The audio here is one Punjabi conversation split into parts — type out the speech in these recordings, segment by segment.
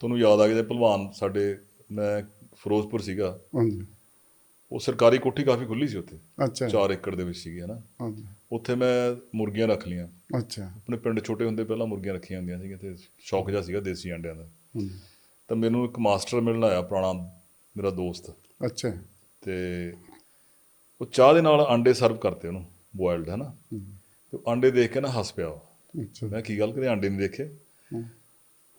ਤੁਹਾਨੂੰ ਯਾਦ ਆ ਗਿਆ ਭਲਵਾਨ ਸਾਡੇ ਮੈਂ ਫਿਰੋਜ਼ਪੁਰ ਸੀਗਾ। ਹਾਂਜੀ। ਉਹ ਸਰਕਾਰੀ ਕੋਠੀ ਕਾਫੀ ਖੁੱਲੀ ਸੀ ਉੱਥੇ। ਅੱਛਾ। 4 ਏਕੜ ਦੇ ਵਿੱਚ ਸੀਗੀ ਹਨਾ ਹਾਂਜੀ। ਉੱਥੇ ਮੈਂ ਮੁਰਗੀਆਂ ਰੱਖ ਲੀਆਂ ਅੱਛਾ। ਆਪਣੇ ਪਿੰਡ ਛੋਟੇ ਹੁੰਦੇ ਪਹਿਲਾਂ ਮੁਰਗੀਆਂ ਰੱਖੀਆਂ ਹੁੰਦੀਆਂ ਸੀਗੀਆਂ ਤੇ ਸ਼ੌਕ ਜਿਹਾ ਸੀਗਾ ਦੇਸੀ ਅੰਡਿਆਂ ਦਾ। ਹਾਂਜੀ। ਤਾਂ ਮੈਨੂੰ ਇੱਕ ਮਾਸਟਰ ਮਿਲਣ ਆਇਆ ਪੁਰਾਣਾ ਮੇਰਾ ਦੋਸਤ। ਅੱਛਾ। ਤੇ ਉਹ ਚਾਹ ਦੇ ਨਾਲ ਆਂਡੇ ਸਰਵ ਕਰਤੇ ਉਹਨੂੰ ਬੋਇਲਡ ਹਨਾ ਤੇ ਆਂਡੇ ਦੇਖ ਕੇ ਨਾ ਹੱਸ ਪਿਆ ਉਹ। ਅੱਛਾ। ਮੈਂ ਕੀ ਗੱਲ ਕਰੇ ਆਂਡੇ ਨਹੀਂ ਦੇਖੇ।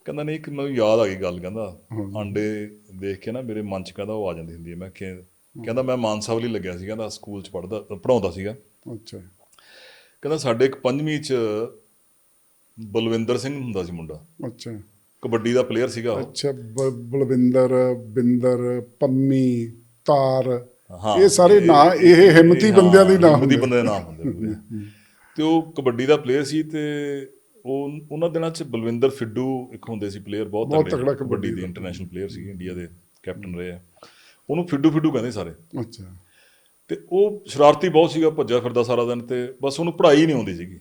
ਕਹਿੰਦਾ ਨਹੀਂ ਕਿ ਮੈਨੂੰ ਯਾਦ ਆ ਗਈ ਗੱਲ ਕਹਿੰਦਾ। ਆਂਡੇ ਦੇਖ ਕੇ ਨਾ ਮੇਰੇ ਮਨ ਚ ਕਹਿੰਦਾ ਉਹ ਆ ਜਾਂਦੀ ਹੁੰਦੀ ਹੈ ਮੈਂ ਕਿ ਕਹਿੰਦਾ ਮੈਂ ਮਾਨਸਾਵਲੀ ਲੱਗਿਆ ਸੀ ਕਹਿੰਦਾ ਸਕੂਲ ਚ ਪੜਦਾ ਪੜਾਉਂਦਾ ਸੀਗਾ। ਅੱਛਾ। ਕਹਿੰਦਾ ਸਾਡੇ ਇੱਕ ਪੰਜਵੀਂ ਚ ਬਲਵਿੰਦਰ ਸਿੰਘ ਹੁੰਦਾ ਸੀ ਮੁੰਡਾ। ਅੱਛਾ। ਕਬੱਡੀ ਦਾ ਪਲੇਅਰ ਸੀਗਾ ਉਹ। ਅੱਛਾ ਬਲਵਿੰਦਰ ਬਿੰਦਰ ਪੰਮੀ ਤਾਰ। ਇਹ ਸਾਰੇ ਨਾਂ ਇਹ ਹਿੰਮਤੀ ਬੰਦਿਆਂ ਦੇ ਨਾਮ ਹਿੰਮਤੀ ਹੁੰਦੇ ਬੰਦੇ ਦੇ ਨਾਮ ਹੁੰਦੇ ਪੂਰੇ ਤੇ ਉਹ ਕਬੱਡੀ ਦਾ ਪਲੇਅਰ ਸੀ ਤੇ ਉਹ ਉਹਨਾਂ ਦਿਨਾਂ ਚ ਬਲਵਿੰਦਰ ਫਿੱਡੂ ਇੱਕ ਹੁੰਦੇ ਸੀ ਪਲੇਅਰ ਬਹੁਤ ਤਗੜਾ ਕਬੱਡੀ ਦੇ। ਇੰਟਰਨੈਸ਼ਨਲ ਪਲੇਅਰ ਸੀ ਇੰਡੀਆ ਦੇ ਕੈਪਟਨ ਰਹੇ ਆ। ਉਹਨੂੰ ਫਿੱਡੂ ਫਿੱਡੂ ਕਹਿੰਦੇ ਸਾਰੇ। ਅੱਛਾ। ਤੇ ਉਹ ਸ਼ਰਾਰਤੀ ਬਹੁਤ ਸੀਗਾ ਭੱਜਿਆ ਫਿਰਦਾ ਸਾਰਾ ਦਿਨ ਤੇ ਬਸ ਉਹਨੂੰ ਪੜ੍ਹਾਈ ਨਹੀਂ ਆਉਂਦੀ ਸੀਗੀ।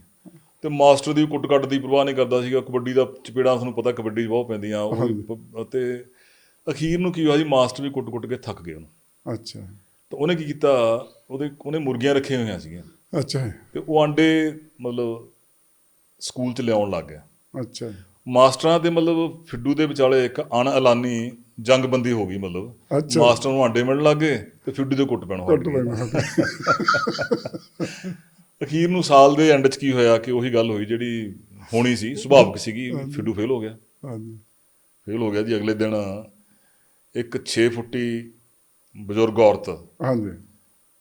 ਤੇ ਮਾਸਟਰ ਦੀ ਕੁੱਟ ਕੱਟ ਦੀ ਪਰਵਾਹ ਨਹੀਂ ਕਰਦਾ ਸੀਗਾ ਕਬੱਡੀ ਦਾ ਚਪੇੜਾਂ ਤੁਹਾਨੂੰ ਪਤਾ ਕਬੱਡੀ ਬਹੁਤ ਪੈਂਦੀਆਂ ਉਹ ਤੇ ਅਖੀਰ ਨੂੰ ਕੀ ਹੋਇਆ ਜੀ ਮਾਸਟਰ ਵੀ ਕੁੱਟ-ਕੁੱਟ ਕੇ ਥੱਕ ਗਏ ਉਹਨੂੰ। ਅੱਛਾ। ਤਾਂ ਉਹਨੇ ਕੀ ਕੀਤਾ ਉਹਦੇ ਉਹਨੇ ਮੁਰਗੀਆਂ ਰੱਖੀਆਂ ਹੋਈਆਂ ਸੀਗੀਆਂ। ਅੱਛਾ। ਤੇ ਉਹ ਆਂਡੇ ਮਤਲਬ ਸਕੂਲ 'ਚ ਲਿਆਉਣ ਲੱਗ ਗਿਆ ਅੱਛਾ। ਮਾਸਟਰਾਂ ਤੇ ਮਤਲਬ ਫਿੱਡੂ ਦੇ ਵਿਚਾਲੇ ਇੱਕ ਅਣਐਲਾਨੀ ਜੰਗਬੰਦੀ ਹੋ ਗਈ ਮਤਲਬ। ਮਾਸਟਰ ਨੂੰ ਆਂਡੇ ਮਿਲਣ ਲੱਗੇ ਤੇ ਫਿੱਡੂ ਦੇ ਕੁੱਟ ਪੈਣ ਗਈ ਲੈਣਾ ਅਖੀਰ ਨੂੰ ਸਾਲ ਦੇ ਐਂਡ 'ਚ ਕੀ ਹੋਇਆ ਕਿ ਉਹੀ ਗੱਲ ਹੋਈ ਜਿਹੜੀ ਹੋਣੀ ਸੀ ਸੁਭਾਵਿਕ ਸੀਗੀ ਫਿੱਡੂ ਫੇਲ ਹੋ ਗਿਆ। ਹਾਂਜੀ। ਫੇਲ ਹੋ ਗਿਆ ਜੀ ਅਗਲੇ ਦਿਨ ਇੱਕ 6 ਫੁੱਟੀ ਬਜ਼ੁਰਗ ਔਰਤ ਹਾਂਜੀ।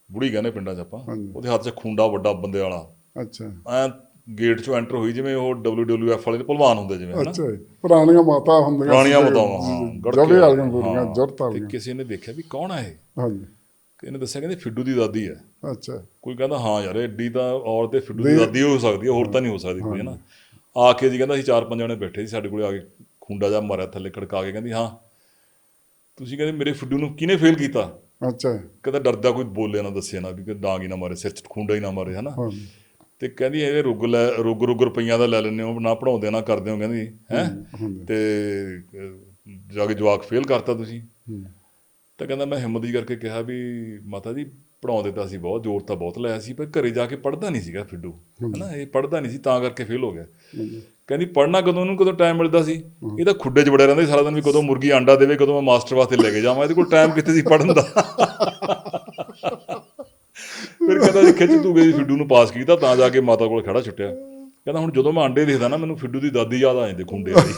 ਬੁੜੀ ਕਹਿੰਦੇ ਪਿੰਡਾਂ 'ਚ ਆਪਾਂ। ਉਹਦੇ ਹੱਥ 'ਚ ਖੁੰਡਾ ਵੱਡਾ ਬੰਦੇ ਵਾਲਾ। ਅੱਛਾ। ਐ ਗੇਟ 'ਚੋਂ ਐਂਟਰ ਹੋਈ ਜਿਵੇਂ ਉਹ WWF ਵਾਲੇ ਦੇ ਪਹਿਲਵਾਨ ਹੁੰਦੇ ਜਿਵੇਂ ਹਨਾ? ਅੱਛਾ ਜੀ। ਪੁਰਾਣੀਆਂ ਮਾਤਾ ਹੁੰਦੀਆਂ ਪੁਰਾਣੀਆਂ ਸੀਗੇ, ਬਤਾਵਾਂ ਹਾਂ ਗੜ ਕੇ- ਜਵੇ ਵਾਲੀਆਂ ਬੋਲੀਆਂ ਹਾਂ, ਜੁਰਤ ਤੇ ਵਾਲੀਆਂ ਕਿਸੇ ਨੇ ਦੇਖਿਆ ਵੀ ਕੌਣ ਹੈ ਇਹ? ਹਾਂਜੀ। ਇਹਨੇ ਦੱਸਿਆ ਕਹਿੰਦੇ ਫਿੱਡੂ ਦੀ ਦਾਦੀ ਹੈ। ਅੱਛਾ। ਕੋਈ ਕਹਿੰਦਾ ਹਾਂ ਯਾਰ ਐਡੀ ਤਾਂ ਔਰਤ ਤੇ ਫਿੱਡੂ ਦੀ ਦਾਦੀ ਹੋ ਸਕਦੀ ਹੈ ਹੋਰ ਤਾਂ ਨਹੀਂ ਹੋ ਸਕਦੀ ਕੋਈ ਨਾ ਆ ਕੇ ਜੀ ਕਹਿੰਦਾ ਅਸੀਂ ਚਾਰ ਪੰਜ ਜਣੇ ਬੈਠੇ ਸੀ ਸਾਡੇ ਕੋਲੇ ਆ ਕੇ ਖੁੰਡਾ ਜਾ ਮਾਰਿਆ ਥੱਲੇ ਖੜਕਾ ਕੇ ਕਹਿੰਦੀ ਹਾਂ। ਤੁਸੀਂ ਕਹਿੰਦੇ ਮੇਰੇ ਫਿੱਡੂ ਨੂੰ ਕਿਹਨੇ ਫੇਲ ਕੀਤਾ? ਅੱਛਾ। ਕਹਿੰਦਾ ਡਰਦਾ ਕੋਈ ਬੋਲੇ ਨਾ ਦੱਸੇ ਨਾ ਵੀ ਕਿ ਡਾਂਗ ਹੀ ਨਾ ਮਾਰੇ ਸਿਰ 'ਚ ਖੁੰਡਾ ਹੀ ਨਾ ਮਾਰੇ ਹਨਾ? ਹਾਂਜੀ ਤੇ ਕਹਿੰਦੀ ਇਹ ਰੁੱਗ ਲੈ ਰੁੱਗ ਰੁੱਗ ਰੁਪਈਆਂ ਦਾ ਲੈ ਲੈਂਦੇ ਹੋ ਨਾ ਪੜਾਉਂਦੇ ਨਾ ਕਰਦੇ ਹੋ ਕਹਿੰਦੀ ਹੈ? ਤੇ ਜਾ ਕੇ ਜਵਾਕ ਫੇਲ ਕਰਤਾ ਤੁਸੀਂ। ਤਾਂ ਕਹਿੰਦਾ ਮੈਂ ਹਿੰਮਤ ਜੀ ਕਰਕੇ ਕਿਹਾ ਵੀ ਮਾਤਾ ਜੀ ਪੜਾਉਂਦੇ ਤਾਂ ਅਸੀਂ ਬਹੁਤ ਜ਼ੋਰ ਤਾਂ ਬਹੁਤ ਲਾਇਆ ਸੀ ਪਰ ਘਰੇ ਜਾ ਕੇ ਪੜਦਾ ਨਹੀਂ ਸੀਗਾ ਫਿੱਡੂ ਹਨਾ? ਇਹ ਪੜਦਾ ਨਹੀਂ ਸੀ ਤਾਂ ਕਰਕੇ ਫੇਲ ਹੋ ਗਿਆ। ਕਹਿੰਦੀ ਪੜਨਾ ਕਦੋਂ ਨੂੰ ਕਦੋਂ ਟਾਈਮ ਮਿਲਦਾ ਸੀ? ਇਹ ਤਾਂ ਖੁੱਡੇ 'ਚ ਵੜਿਆ ਰਹਿੰਦਾ ਸੀ ਸਾਰਾ ਦਿਨ ਵੀ ਕਦੋਂ ਮੁਰਗੀ ਆਂਡਾ ਦੇਵੇ ਕਦੋਂ ਮੈਂ ਮਾਸਟਰ ਵਾਸਤੇ ਲੈ ਕੇ ਜਾਵਾਂ ਇਹਦੇ ਕੋਲ ਟਾਈਮ ਕਿੱਥੇ ਸੀ ਪੜਨ ਦਾ? ਫਿਰ ਕਹਿੰਦਾ ਜੀ, ਖਿੱਚ ਤੂਗੇ ਜੀ ਫਿੱਡੂ ਨੂੰ ਪਾਸ ਕੀਤਾ, ਤਾਂ ਜਾ ਕੇ ਮਾਤਾ ਕੋਲ ਖੜਾ ਛੁੱਟਿਆ। ਕਹਿੰਦਾ ਹੁਣ ਜਦੋਂ ਮੈਂ ਆਂਡੇ ਦੇਖਦਾ ਨਾ, ਮੈਨੂੰ ਫਿੱਡੂ ਦੀ ਦਾਦੀ ਯਾਦ ਆ ਜਾਂਦੀ, ਖੁੰਡੇ ਵਾਲੀ।